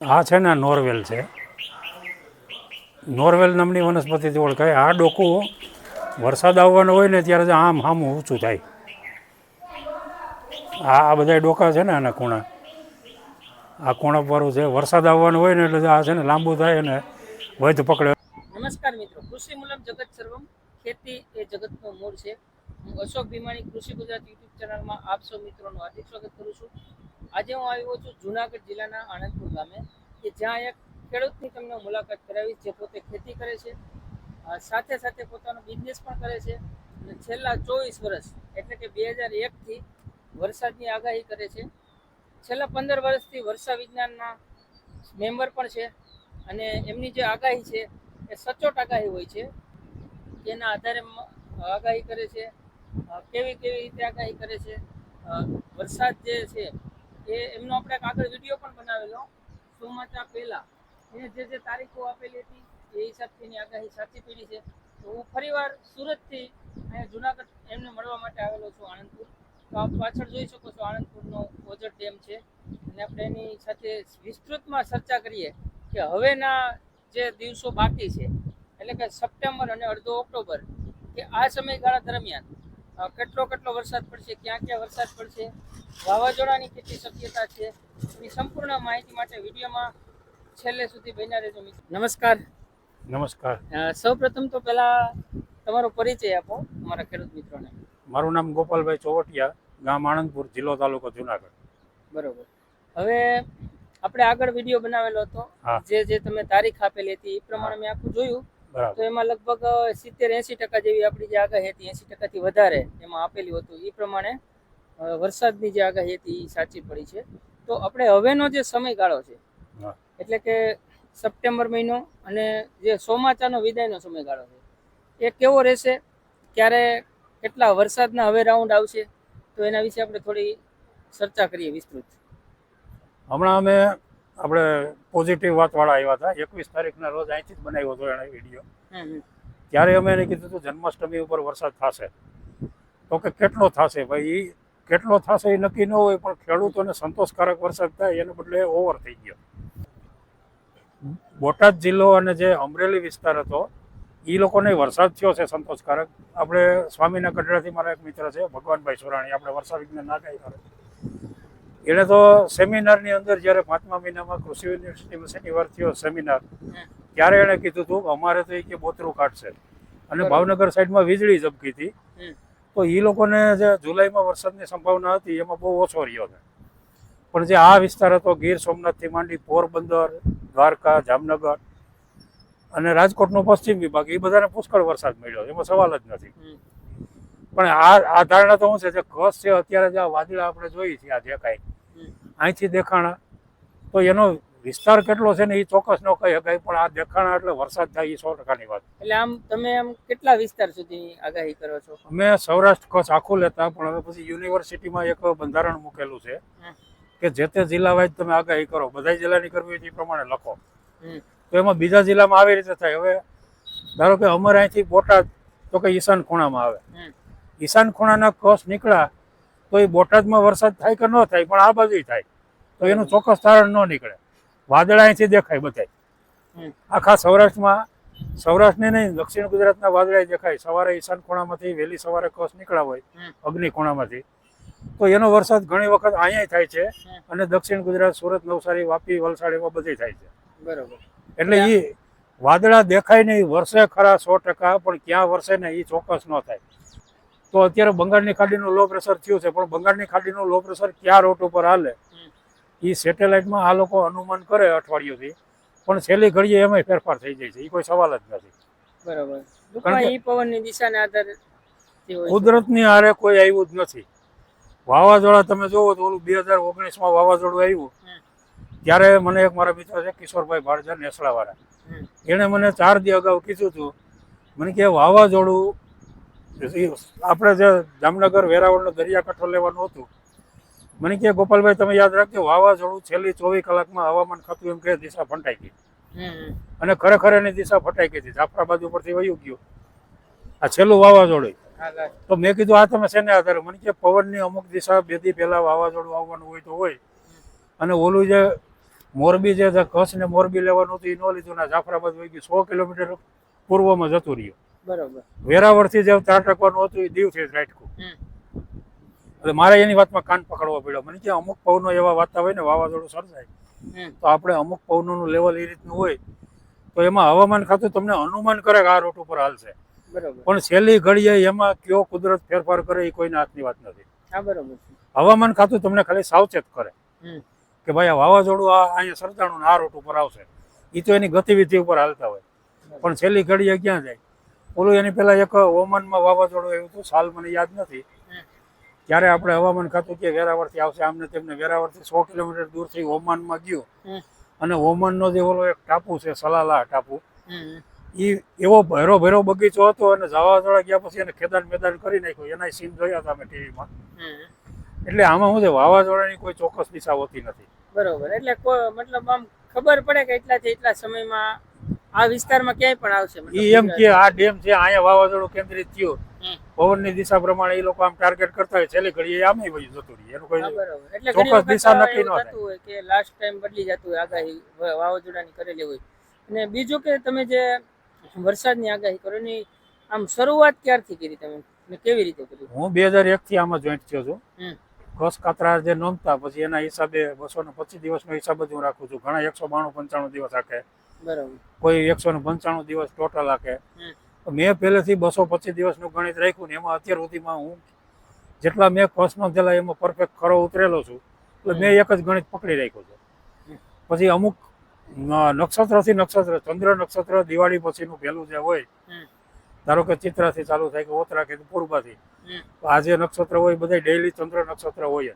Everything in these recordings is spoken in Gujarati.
આ છે ને નોરવેલ છે. નોરવેલ નામની વનસ્પતિથી ઓળખાય આ ડોકું વરસાદ આવવાનો હોય ને ત્યારે આમ આમ ઊંચું થાય. આ આ બધા ડોકા છે ને આના ખૂણા. આ ખૂણા વાળું છે, વરસાદ આવવાનો હોય ને એટલે આ છે ને લાંબુ થાય અને વધ પકડે. નમસ્કાર મિત્રો. કૃષિ મૂલમ જગત સર્વમ. ખેતી એ જગતનો મૂળ છે. હું અશોક ભીમાણી, કૃષિ ગુજરાત યુટ્યુબ ચેનલમાં આપ સૌ મિત્રોનું હાર્દિક સ્વાગત કરું છું. આજે હું આવ્યો છું જુનાગઢ જિલ્લાના આણંદપુર ગામે, કે જ્યાં એક ખેડૂતની તમને મુલાકાત કરાવીશ જે પોતે ખેતી કરે છે. સાથે સાથે પોતાનો બિઝનેસ પણ કરે છે. અને છેલ્લા ચોવીસ વર્ષ, એટલે કે બે હજાર એકથી વરસાદની આગાહી કરે છે. છેલ્લા પંદર વર્ષથી વર્ષા વિજ્ઞાનના મેમ્બર પણ છે. અને એમની જે આગાહી છે એ સચોટ આગાહી હોય છે. તેના આધારે આગાહી કરે છે. કેવી કેવી રીતે આગાહી કરે છે? વરસાદ જે છે એ એમનો આપણે આગળ વીડિયો પણ બનાવેલો. ચોમાસા પહેલા એને જે જે તારીખો આપેલી હતી, એ હિસાબથી એની આગાહી સાચી પીડી છે. તો હું ફરીવાર સુરતથી અહીંયા જુનાગઢ એમને મળવા માટે આવેલો છું આણંદપુર. તો આપ પાછળ જોઈ શકો છો આણંદપુરનો ઓજર ડેમ છે. અને આપણે એની સાથે વિસ્તૃતમાં ચર્ચા કરીએ કે હવેના જે દિવસો બાકી છે, એટલે કે સપ્ટેમ્બર અને અડધો ઓક્ટોબર, કે આ સમયગાળા દરમિયાન કેટલો કેટલો વરસાદ પડશે ક્યાં ક્યાં વરસાદ પડશે વાવાઝોડાની કેટલી શક્યતા છે એની સંપૂર્ણ માહિતી માટે વિડીયોમાં છેલ્લે સુધી બન્યા રહેજો મિત્રો. નમસ્કાર. નમસ્કાર. સૌ પ્રથમ તો પહેલા તમારો પરિચય આપો અમારા ખેડૂત મિત્રોને. મારું નામ ગોપાલભાઈ ચોવટિયા ગામ આણંદપુર જિલ્લો તાલુકો જુનાગઢ. બરોબર. હવે આપણે આગળ વીડિયો બનાવેલો હતો જે જે તમે તારીખ આપેલી હતી એ પ્રમાણે મેં આખું જોયું. તો એમાં લગભગ સિત્તેર એંસી ટકા જેવી આપણી જે આગાહી હતી એંસી ટકાથી વધારે એમાં આપેલું હતું. એ પ્રમાણે વરસાદની જે આગાહી હતી એ સાચી પડી છે. તો આપણે હવેનો જે સમયગાળો છે એટલે કે સપ્ટેમ્બર મહિનો અને જે ચોમાસાનો વિદાયનો સમયગાળો છે એ કેવો રહેશે? ક્યારે કેટલા વરસાદના હવે રાઉન્ડ આવશે? તો એના વિશે આપણે થોડી ચર્ચા કરીએ વિસ્તૃત. હમણાં અમે આપણે પોઝિટિવ વાતવાળા આવ્યા હતા. એકવીસ તારીખના રોજ અહીંથી જ બનાવ્યો હતો એણે વીડિયો. ત્યારે અમે એને કીધું હતું જન્માષ્ટમી ઉપર વરસાદ થશે. તો કે કેટલો થશે ભાઈ? એ કેટલો થશે એ નક્કી ન હોય પણ ખેડૂતોને સંતોષકારક વરસાદ થાય એને બદલે ઓવર થઈ ગયો. બોટાદ જિલ્લો અને જે અમરેલી વિસ્તાર હતો એ લોકોને વરસાદ થયો છે સંતોષકારક. આપણે સ્વામીના ગઢડાથી મારા એક મિત્ર છે ભગવાનભાઈ સોરાણી. આપણે વરસાદ વિજ્ઞાન આગાહી કરે. એણે તો સેમિનારની અંદર જ્યારે પાંચમા મહિનામાં કૃષિ યુનિવર્સિટીમાં શનિવાર થયો સેમિનાર ત્યારે એણે કીધું હતું કે અમારે તો એ કે બોતરું કાઢશે. અને ભાવનગર સાઈડમાં વીજળી ઝબકી હતી. તો એ લોકોને જે જુલાઈમાં વરસાદની સંભાવના હતી એમાં બહુ ઓછો રહ્યો છે. પણ જે આ વિસ્તાર હતો ગીર સોમનાથથી માંડી પોરબંદર દ્વારકા જામનગર અને રાજકોટનો પશ્ચિમ વિભાગ એ બધાને પુષ્કળ વરસાદ મળ્યો. એમાં સવાલ જ નથી. પણ આ આ ધારણા તો શું છે? જે કચ્છ છે અત્યારે જે આ વાદળા આપણે જોઈએ છીએ આ જે હમ. અહીંથી દેખાણા. તો એનો વિસ્તાર કેટલો છે ને એ ચોક્કસ ન કહી શકાય પણ આ દેખાણા એટલે વરસાદ થાય એ સો ટકાની વાત. એટલે આમ તમે આમ કેટલા વિસ્તાર સુધી આગાહી કરો છો? અમે સૌરાષ્ટ્ર કચ્છ આખું લેતા પણ હવે પછી યુનિવર્સિટીમાં એક બંધારણ મૂકેલું છે કે જે તે જિલ્લા વાઇઝ તમે આગાહી કરો બધા જિલ્લાની કરવી તે પ્રમાણે લખો. તો એમાં બીજા જિલ્લામાં આવી રીતે થાય. હવે ધારો કે અમારે અહીંથી બોટાદ તો કે ઈશાન ખૂણામાં આવે. ઈશાન ખૂણાના કચ્છ નીકળ્યા તો એ બોટાદમાં વરસાદ થાય કે ન થાય પણ આ બાજુ થાય. તો એનું ચોક્કસ તારણ ન નીકળે. વાદળા અહીંથી દેખાય બધાય. આખા સૌરાષ્ટ્રમાં સૌરાષ્ટ્રને નહીં દક્ષિણ ગુજરાતના વાદળા દેખાય. સવારે ઈશાન ખૂણામાંથી વહેલી સવારે કચ્છ નીકળ્યા હોય અગ્નિ ખૂણામાંથી. તો એનો વરસાદ ઘણી વખત અહીંયા થાય છે અને દક્ષિણ ગુજરાત સુરત નવસારી વાપી વલસાડ એમાં બધે થાય છે. બરાબર. એટલે એ વાદળા દેખાય નહીં વરસે ખરા સો ટકા પણ ક્યાં વરસે ને એ ચોક્કસ ન થાય. તો અત્યારે બંગાળની ખાડીનું લો પ્રેશર થયું છે. પણ બંગાળની ખાડીનું લો પ્રેશર ક્યાં રૂટ ઉપર હાલે? એ સેટેલાઇટમાં આ લોકો અનુમાન કરે અઠવાડિયુંથી. પણ છેલ્લી ઘડીએ એમાં ફેરફાર થઈ જાય છે. એ કોઈ સવાલ જ નથી. બરોબર. પવનની દિશાને આધારે. કુદરતની હારે કોઈ આવ્યું જ નથી. વાવાઝોડા તમે જોવો તો ઓલું બે હજાર ઓગણીસમાં વાવાઝોડું આવ્યું. ત્યારે મને એક મારા મિત્ર છે કિશોરભાઈ ભાડજા નેસડાવાળા. એણે મને ચાર દી અગાઉ કીધું હતું મને કે વાવાઝોડું આપણે જે જામનગર વેરાવળનો દરિયાકાંઠો લેવાનું હતું મને કે ગોપાલભાઈ તમે યાદ રાખજો વાવાઝોડું છેલ્લી ચોવીસ કલાકમાં હવામાન ખાતું એમ કે દિશા ફંટાઈ ગઈ. અને ખરેખર એની દિશા ફટાઈ ગઈ હતી જાફરાબાદ ઉપરથી વયું ગયું. આ છેલ્લું વાવાઝોડું તો મેં કીધું આ તમે શેને આધારે? મને કે પવનની અમુક દિશા બે પહેલાં વાવાઝોડું આવવાનું હોય તો હોય. અને ઓલું જે મોરબી જે કચ્છ ને મોરબી લેવાનું હતું એ ન લીધું ને જાફરાબાદ વહી ગયું સો કિલોમીટર પૂર્વમાં જતું રહ્યું. બરોબર. વેરાવળથી જે ત્રાટકવાનું હતું એ દીવથી જ રાટકું હમ. એટલે મારે એની વાતમાં કાન પકડવો પડ્યો. મને કે અમુક પવનો એવા વાતા હોય ને વાવાઝોડું સર્જાય. તો આપણે અમુક પવનોનું લેવલ એ રીતનું હોય તો એમાં હવામાન ખાતું તમને અનુમાન કરે કે આ રૂટ ઉપર હાલશે પણ છેલ્લી ઘડીએ એમાં કયો કુદરત ફેરફાર કરે એ કોઈના હાથની વાત નથી. હવામાન ખાતું તમને ખાલી સાવચેત કરે. કે ભાઈ આ વાવાઝોડું આ અહીંયા સર્જાણું આ રૂટ ઉપર આવશે. એ તો એની ગતિવિધિ ઉપર હાલતા હોય. પણ છેલ્લી ઘડીએ ક્યાં જાય? ઓલું એની પહેલા એક ઓમાનમાં વાવાઝોડું આવ્યું હતું સાલ મને યાદ નથી. ત્યારે આપણે હવામાન ખાતું કે વેરાવળથી આવશે આમને તેમને વેરાવળથી સો કિલોમીટર દૂરથી ઓમાનમાં ગયું. અને ઓમાનનો જે ઓલો એક ટાપુ છે સલાલા ટાપુ એ એવો ભેરો ભેરો બગીચો હતો અને વાવાઝોડા ગયા પછી એને ખેદાન મેદાન કરી નાખ્યું. એના સીન જોયા હતા અમે ટીવીમાં. એટલે આમાં છે વાવાઝોડાની કોઈ ચોક્કસ દિશા હોતી નથી. બરોબર. એટલે મતલબ આમ ખબર પડે કે એટલાથી એટલા સમયમાં આ વિસ્તારમાં ક્યાંય પણ આવશે ઈ એમ કે આ ડેમ છે અહીંયા વાવાઝોડું કેન્દ્રિત થયું. પવનની દિશા પ્રમાણે એ લોકો આમ ટાર્ગેટ કરતા હોય. છેલ્લી ઘડીએ આમે વયું જતું રહી. એનું કોઈ એટલે ચોક્કસ દિશા નક્કી ન થતું હોય કે લાસ્ટ ટાઈમ બદલી જતું હોય આગાહી વાવાઝોડાની કરેલી હોય. અને બીજું કે તમે જે વરસાદની આગાહી કરો એની આમ શરૂઆત ક્યારથી કરી તમે? કેવી રીતે કરી? હું બે હજાર એક થી આમાં જોઈન્ટ થયો છું. કસ કાતરા જે નોંધતા પછી એના હિસાબે બસો ને પચીસ દિવસનો હિસાબ જ હું રાખું છું. ઘણા એકસો બાણું પંચાણું દિવસ આખે બરાબર. કોઈ એકસો ને પંચાણું દિવસ ટોટલ આખે મેં પહેલેથી બસો પચીસ દિવસનું ગણિત રાખ્યું ને એમાં અત્યાર સુધીમાં હું જેટલા મેં કસ નોંધેલા એમાં પરફેક્ટ ખરો ઉતરેલો છું. એટલે મેં એક જ ગણિત પકડી રાખ્યું છે. પછી અમુક નક્ષત્રથી નક્ષત્ર ચંદ્ર નક્ષત્ર દિવાળી પછીનું પહેલું જે હોય. ધારો કે ચિત્રાથી ચાલુ થાય કે ઓતરા કે પૂર્વથી. આ જે નક્ષત્ર હોય બધા ડેઇલી ચંદ્ર નક્ષત્ર હોય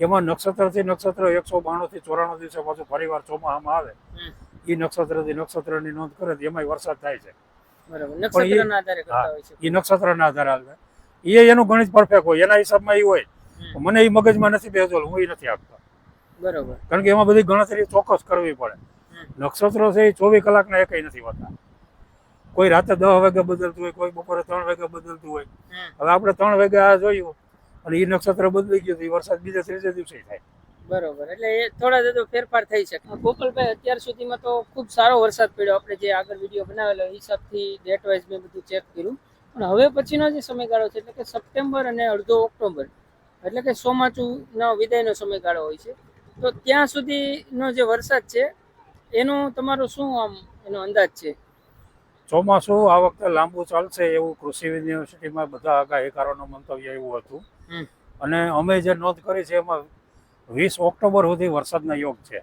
એમાં નક્ષત્રથી નક્ષત્ર એકસો બાણુંથી ચોરાણું દિવસે પાછું ફરીવાર ચોમાહામાં આવે. એ નક્ષત્રથી નક્ષત્રની નોંધ કરે એમાં વરસાદ થાય છે. એ નક્ષત્રના આધારે આવે. એ એનું ગણિત પરફેક્ટ હોય એના હિસાબમાં એ હોય. મને એ મગજમાં નથી બેસતો હું એ નથી આપતો. બરોબર. કારણ કે એમાં બધી ગણતરી ચોક્કસ કરવી પડે. નક્ષત્રો છે એ ચોવીસ કલાકના એકઈ નથી હોતા. કોઈ રાતે દસ વાગ્યા બદલતું હોય કોઈ બપોરે ત્રણ વાગ્યા બદલતું હોય. હવે આપણે ત્રણ વાગ્યા આ જોયું અને એ નક્ષત્ર બદલી ગયું તો એ વરસાદ બીજા ત્રીજે દિવસે થાય. બરોબર એટલે એ થોડા જતો ફેરફાર થઈ શકે. ગોપાલભાઈ અત્યાર સુધીમાં તો ખૂબ સારો વરસાદ પડ્યો. આપણે જે આગળ વીડિયો બનાવેલો એ હિસાબથી ડેટ વાઇઝ મેં બધું ચેક કર્યું. પણ હવે પછીનો જે સમયગાળો છે એટલે કે સપ્ટેમ્બર અને અડધો ઓક્ટોબર એટલે કે ચોમાસુનો વિદાયનો સમયગાળો હોય છે. તો ત્યાં સુધીનો જે વરસાદ છે એનો તમારો શું આમ એનો અંદાજ છે? ચોમાસું આ વખતે લાંબુ ચાલશે એવું કૃષિ યુનિવર્સિટીમાં બધા આગાહીકારોનું મંતવ્ય એવું હતું. અને અમે જે નોંધ કરી છે એમાં વીસ ઓક્ટોબર સુધી વરસાદના યોગ છે.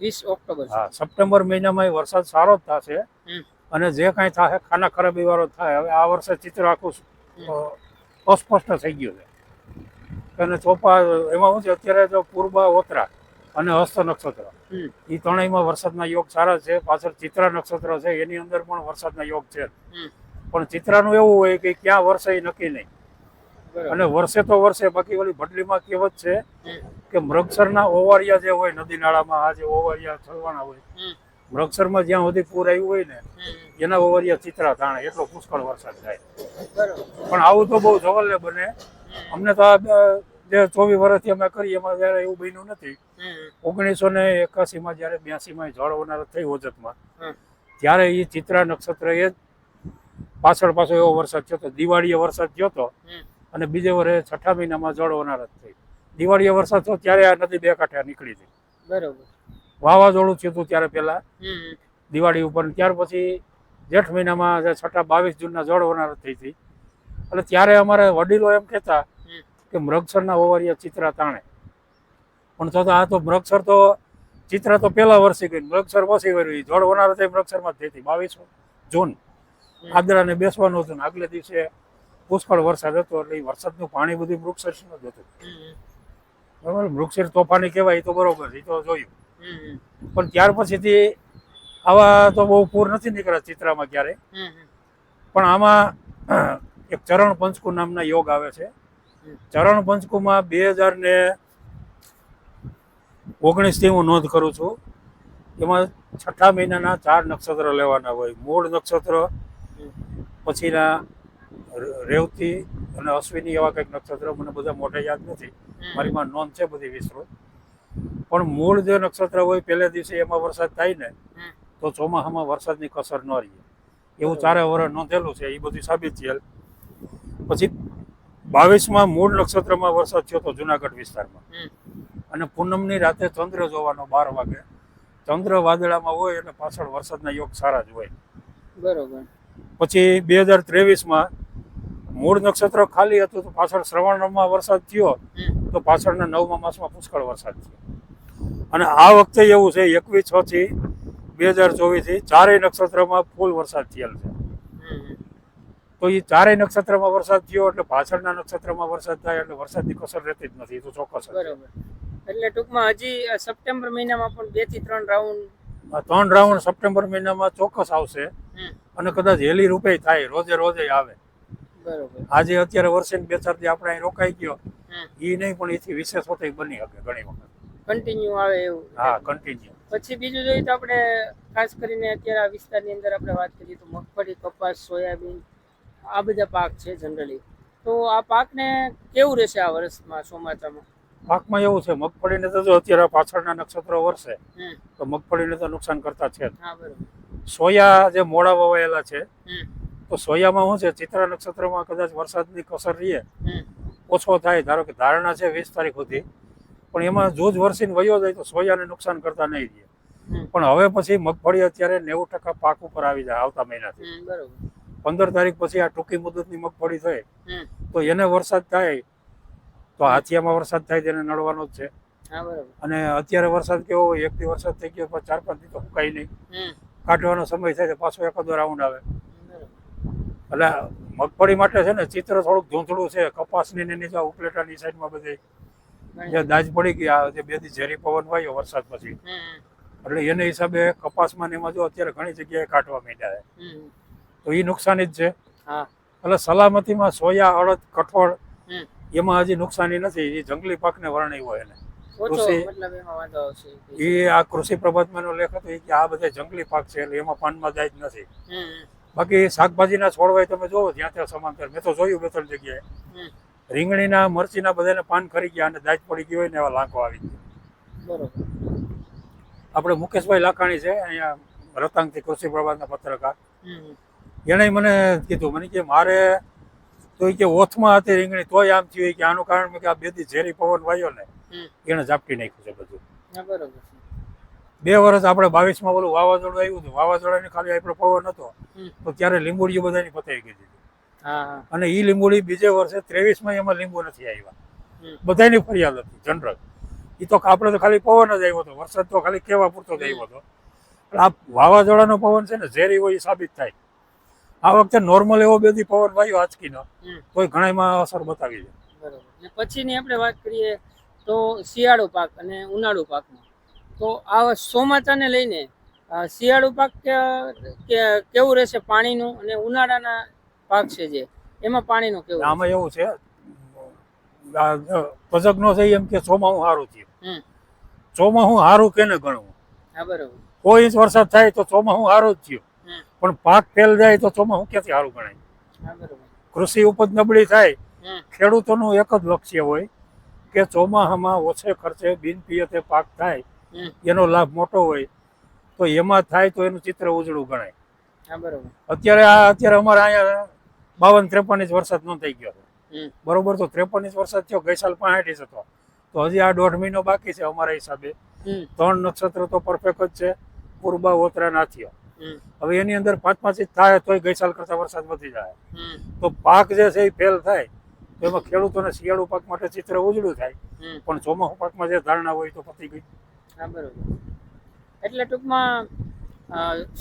વીસ ઓક્ટોબર હા સપ્ટેમ્બર મહિનામાં વરસાદ સારો જ થશે. અને જે કાંઈ થાય ખાના ખરાબી વાળો થાય હવે આ વર્ષે ચિત્ર આખું અસ્પષ્ટ થઈ ગયું છે. અને ચોપા એમાં શું છે અત્યારે જો પૂર્વ ઓતરા અને હસ્ત નક્ષત્ર. એ ત્રણેયમાં વરસાદના યોગ સારા છે પાછળ ચિત્રા નક્ષત્ર છે એની અંદર પણ વરસાદના યોગ છે. પણ ચિત્રાનું એવું હોય કે ક્યાં વર્ષે એ નક્કી નહીં. અને વર્ષે તો વર્ષે બાકી ઓલી ભટલીમાં કહેવત છે કે મૃગસરના ઓવારિયા જે હોય નદી નાળામાં આ જે ઓવારિયા ચલવાના હોય. મૃગસરમાં જ્યાં સુધી પૂર આવ્યું હોય ને એના ઓવારિયા ચિત્રા તાણે એટલો પુષ્કળ વરસાદ થાય. પણ આવું તો બહુ જવલ્લે બને. અમને તો આ જે ચોવીસ વર્ષથી અમે કરીએ એમાં જયારે એવું બન્યું નથી. ઓગણીસો ને એકાસીમાં જ્યારે બ્યાસીમાં જળ હોનારત થઈ ઓજતમાં. ત્યારે એ ચિત્રા નક્ષત્ર એ પાછળ પાછો એવો વરસાદ થયો હતો દિવાળીએ વરસાદ થયો હતો અને બીજે વર્ષે છઠ્ઠા મહિનામાં જળ હોનારત થઈ દિવાળીએ વરસાદ થયો ત્યારે આ નદી બે કાંઠે નીકળી હતી બરોબર. વાવાઝોડું થયું હતું ત્યારે પહેલા. દિવાળી ઉપર. ત્યાર પછી જેઠ મહિનામાં છઠ્ઠા બાવીસ જૂનના જળ વનાર થઈ હતી. એટલે ત્યારે અમારે વડીલો એમ કહેતા. કે મૃગસરના ઓવરિયા ચિત્રા તાણે. પણ તો તો આ તો મૃગસર તો ચિત્ર તો પહેલા વર્ષે ગઈ મૃગસર પછી વર્યું જળ હોનાર એ મૃગસરમાં જ થઈ બાવીસ જૂન. આદરાને બેસવાનું હતું ને આગલે દિવસે પુષ્કળ વરસાદ હતો એટલે એ વરસાદનું પાણી બધું મૃગશીરનું જ હતું. બરાબર? મૃગશીર તોફાની કહેવાય એ તો બરોબર એ તો જોયું. પણ ત્યાર પછીથી આવા તો બહુ પૂર નથી નીકળ્યા ચિત્રામાં ક્યારે. પણ આમાં એક ચરણ પંચકુ નામના યોગ આવે છે. ચરણ પંચકુમાં બે હજાર ને ઓગણીસથી હું નોંધ કરું છું. એમાં છઠ્ઠા મહિનાના ચાર નક્ષત્ર લેવાના હોય. મૂળ નક્ષત્ર પછીના રેવતી અને અશ્વિની એવા કંઈક નક્ષત્ર મને બધા મોટે યાદ નથી. મારીમાં નોંધ છે બધી વિસ્તૃત. પણ મૂળ જે નક્ષત્ર હોય પહેલે દિવસે એમાં વરસાદ થાય ને તો ચોમાસામાં વરસાદની કસર ન રહે. એવું ચારે વર્ષ નોંધેલું છે એ બધું સાબિત થયેલ. પછી બાવીસમાં મૂળ નક્ષત્રમાં વરસાદ થયો હતો જુનાગઢ વિસ્તારમાં. અને પૂનમની રાતે ચંદ્ર જોવાનો બાર વાગે. ચંદ્ર વાદળામાં હોય એટલે પાછળ વરસાદના યોગ સારા જ હોય. બરોબર. પછી બે હજાર ત્રેવીસમાં મૂળ નક્ષત્ર ખાલી હતું તો પાછળ શ્રવણમાં વરસાદ થયો તો પાછળના નવમા માસમાં પુષ્કળ વરસાદ થયો. અને આ વખતે એવું છે એકવીસ છ થી બે હજાર ચોવીસથી ચારેય નક્ષત્રમાં ફૂલ વરસાદ થયેલ છે. તો એ ચારેય નક્ષત્રમાં વરસાદ થયો એટલે પાછળના નક્ષત્રમાં વરસાદ થાય એટલે વરસાદની કસર રહેતી જ નથી એ તો ચોક્કસ જ. એટલે ટૂંકમાં હજી આ સપ્ટેમ્બર મહિનામાં પણ બેથી ત્રણ રાઉન્ડ ત્રણ રાઉન્ડ સપ્ટેમ્બર મહિનામાં ચોક્કસ આવશે. અને કદાચ હેલી રૂપે થાય રોજે રોજે આવે. બરોબર. આજે અત્યારે વર્ષે બે ચાર દી આપણે અહીં રોકાઈ ગયો. એ નહીં પણ એથી વિશેષ પોતે બની શકે ઘણી વખત. કન્ટિન્યુ આવે એવું. હા કન્ટિન્યુ પછી બીજું જોઈએ તો આપણે ખાસ કરીને અત્યારે આ વિસ્તારની અંદર આપણે વાત કરીએ તો મગફળી કપાસ સોયાબીન આ બધા પાક છે જનરલી તો આ પાકને કેવું રહેશે આ વર્ષમાં ચોમાસામાં? પાકમાં એવું છે મગફળીને તો જો અત્યારે પાછળના નક્ષત્રો વરસે તો મગફળીને તો નુકસાન કરતા છે સોયા જે મોડા વવાયેલા છે તો સોયામાં શું છે ચિત્ર નક્ષત્રમાં કદાચ વરસાદની કસર રહીએ ઓછો થાય ધારો કે ધારણા છે વીસ તારીખ સુધી પણ એમાં જૂજ વરસીને વયો જાય તો સોયાને નુકસાન કરતા નહીં રહે. પણ હવે પછી મગફળી અત્યારે નેવું ટકા પાક ઉપર આવી જાય આવતા મહિનાથી. બરોબર. પંદર તારીખ પછી આ ટૂંકી મુદતની મગફળી થાય તો એને વરસાદ થાય તો હાથિયામાં વરસાદ થાય તેને નડવાનો જ છે. અને અત્યારે વરસાદ કેવો હોય એકથી વરસાદ થઈ ગયો ચાર પાંચ દી તો સુકાય નહીં. કાઢવાનો સમય થાય તો પાછો એકાદો રાઉન્ડ આવે. એટલે મગફળી માટે છે ને ચિત્ર થોડુંક ધૂંધળું છે કપાસની ને નીચે જો ઉપલેટાની સાઈડમાં બધી જે દાજ પડી ગયા જે બેથી ઝેરી પવન વાયો વરસાદ પછી. એટલે એને હિસાબે કપાસમાં ને એમાં જો અત્યારે ઘણી જગ્યાએ કાઢવા માંડ્યા છે. તો એ નુકસાની જ છે. એટલે સલામતીમાં સોયા અડદ કઠોળ એમાં હજી નુકસાની નથી. એ જંગલી પાકને વર્ણ્ય હોય એને. કૃષિ- એ આ કૃષિ પ્રભાતમાંનો લેખ હતો કે આ બધા જંગલી પાક છે એટલે એમાં પાનમાં જાય જ નથી. બાકી શાકભાજીના છોડવાય તમે જોવો ત્યાં ત્યાં સમાંતર મેં તો જોયું બે ત્રણ જગ્યાએ. રીંગણીના મરચીના બધાને પાન ખરી ગયા અને દાજ પડી ગયો હોય ને એવા લાંકો આવી ગયા. આપણે મુકેશભાઈ લાખાણી છે અહીંયા રતાંગથી કૃષિ પ્રભાતના પત્રકાર. એણે મને કીધું મને કે મારે તો કે ઓથમાં હતી રીંગણી તોય આમ થયું કે આનું કારણ કે આ બે દી ઝેરી પવન વાયો ને એને ઝાપટી નાખ્યું છે બધું. બે વર્ષ આપણે બાવીસમાં બોલું વાવાઝોડું આવ્યું હતું વાવાઝોડાની ખાલી આપણો પવન હતો તો ત્યારે લીંબુડીઓ બધાની પતાવી ગઈ હતી. અને એ લીંબુડી બીજે વર્ષે ત્રેવીસમાં એમાં લીંબુ નથી આવ્યા. બધાની ફરિયાદ હતી જનરલ. એ તો આપણે તો ખાલી પવન જ આવ્યો હતો વરસાદ તો ખાલી કેવા પૂરતો જ આવ્યો હતો. આ વાવાઝોડાનો પવન છે ને ઝેરી હોય એ સાબિત થાય. આ વખતે નોર્મલ એવો બેદી પવન વાયુ આંચકીનો. કોઈ ઘણામાં અસર બતાવી છે. બરાબર. ને પછીની આપણે વાત કરીએ તો શિયાળુ પાક અને ઉનાળુ પાકમાં તો આ ચોમાસાને લઈને શિયાળુ પાક કે- કે- કેવું રહેશે પાણીનું અને ઉનાળાના પાક છે જે? એમાં પાણીનું કેવું આમાં એવું છે તજજ્ઞો છે એમ કે ચોમાહું સારું હમ. ચોમાહું સારું કેને ગણવું? હા બરાબર. કોઈ ઇંચ વરસાદ થાય તો ચોમાહું સારું જ થયું. પણ પાક ફેલ જાય તો ચોમાહું ક્યાંથી સારું ગણાય? કૃષિ ઉપજ નબળી થાય ખેડૂતોનું એક જ લક્ષ્ય હોય કે ચોમાહામાં ઓછે ખર્ચે બિનપિયતે પાક થાય એનો લાભ મોટો હોય તો એમાં થાય તો એનું ચિત્ર ઉજળું ગણાય. હા અત્યારે આ અત્યારે અમારે અહીંયા બાવન ત્રેપન ઇંચ વરસાદ નોંધાઈ ગયો બરોબર તો ત્રેપન ઇંચ વરસાદ થયો ગઈ સાલ પાંઠ ઇંચ હતો. તો હજી આ દોઢ મહિનો બાકી છે અમારા હિસાબે. ત્રણ નક્ષત્ર તો પરફેક્ટ જ છે. પૂર્વા ઓતરા નાથિયો હમ હવે એની અંદર પાંચ પાંચ ઇંચ થાય તોય ગઈ સાલ કરતા વરસાદ વધી જાય. તો પાક જે છે એ ફેલ થાય. તો એમાં ખેડૂતોને શિયાળુ પાક માટે ચિત્ર ઉજળું થાય. પણ ચોમાસુ પાકમાં જે ધારણા હોય તો પતી ગઈ. બરોબર. એટલે ટૂંકમાં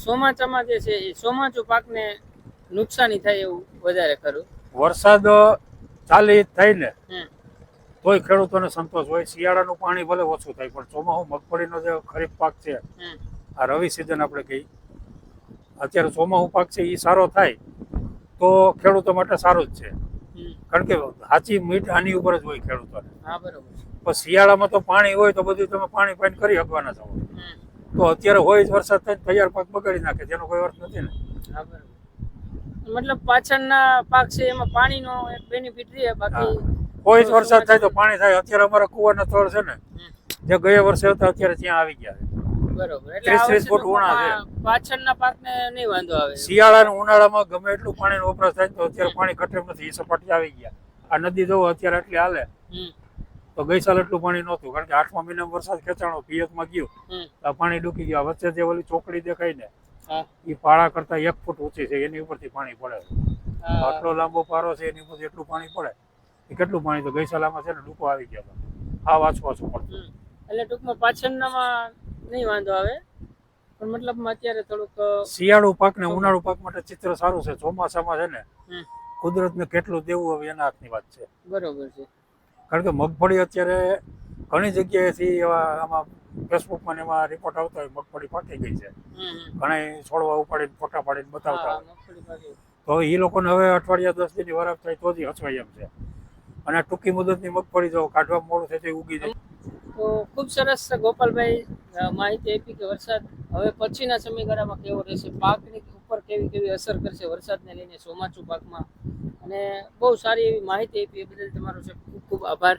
ચોમાચામાં જે છે એ ચોમાસું પાકને નુકસાની થાય એવું વધારે ખરું? વરસાદ ચાલી થઈને ને. તોય ખેડૂતોને સંતોષ હોય. શિયાળાનું પાણી ભલે ઓછું થાય પણ ચોમાસુ મગફળીનો જે ખરીફ પાક છે આ રવિ સિઝન આપણે કહી અત્યારે ચોમાસુ પાક છે એ સારો થાય તો ખેડૂતો માટે સારું જ છે. કારણ કે સાચી મીઠ આની ઉપર જ હોય ખેડૂતોને. છે પણ શિયાળામાં તો પાણી હોય તો બધું તમે પાણી પાણી કરી શકવાના છો. તો અત્યારે હોય જ વરસાદ થાય તૈયાર પાક બગાડી નાખે જેનો કોઈ અર્થ નથી ને. મતલબ પાછળના પાક છે એમાં પાણીનો એક બેનિફિટ રહે બાકી કોઈ જ વરસાદ થાય તો પાણી થાય. અત્યારે અમારા કુવાના તળ છે ને જે ગયા વર્ષે હતા અત્યારે ત્યાં આવી ગયા છે. બરોબર. એટલે ત્રીસ- આ ત્રીસ વર્ષે ફૂટ ઉણા ટૂંકમાં પાછળના પાકને નહીં વાંધો આવે. શિયાળા અને ઉનાળામાં ગમે એટલું પાણીનો વપરાશ થાય તો અત્યારે પાણી ઘટે નથી એ સપાટી આવી ગયા. આ નદી જોવો અત્યારે એટલી હાલે તો ગઈ સાલ એટલું પાણી નહોતું કારણ કે આઠમા મહિનામાં વરસાદ ખેંચાણો પિયતમાં ગયું. આ પાણી ડૂકી ગયા. વચ્ચે જે ઓલી ચોકડી દેખાય ને એ પાળા કરતા એક ફૂટ ઊંચી છે એની ઉપરથી પાણી પડે. આટલો લાંબો પારો છે એની ઉપરથી એટલું પાણી પડે. એ કેટલું પાણી તો ગઈ સાલામાં છે ને ડૂકો આવી ગયા આ વાંચવા શું પડતું. એટલે ટૂંકમાં પાછળનામાં નહીં વાંધો આવે. પણ મતલબમાં અત્યારે થોડુંક શિયાળુ પાક ને ઉનાળુ પાક માટે ચિત્ર સારું છે. ચોમાસામાં છે ને કુદરત કુદરતને કેટલું દેવું હવે એના હાથની વાત છે. બરોબર છે. કારણ કે મગફળી અત્યારે ઘણી જગ્યાએથી એવા આમાં ફેસબુકમાં માં એમાં રિપોર્ટ આવતા હોય મગફળી પાકી ગઈ છે. ઘણા છોડવા ઉપાડીને ફોટા પાડીને બતાવતા હોય. તો એ લોકોને હવે અઠવાડિયા દસ દિનની વરાપ થાય તો જ હચવાય એમ છે. અને ટૂંકી મુદતની મગફળી જો કાઢવા મોડું થાય તો ઉગી જાય. તો ખૂબ સરસ ગોપાલભાઈ માહિતી આપી કે વરસાદ હવે પછીના સમયગાળામાં કેવો રહેશે? પાકની ઉપર કેવી કેવી અસર કરશે વરસાદને લઈને ચોમાસું પાકમાં? અને બહુ સારી એવી માહિતી આપી એ બદલ તમારો ખૂબ ખૂબ આભાર.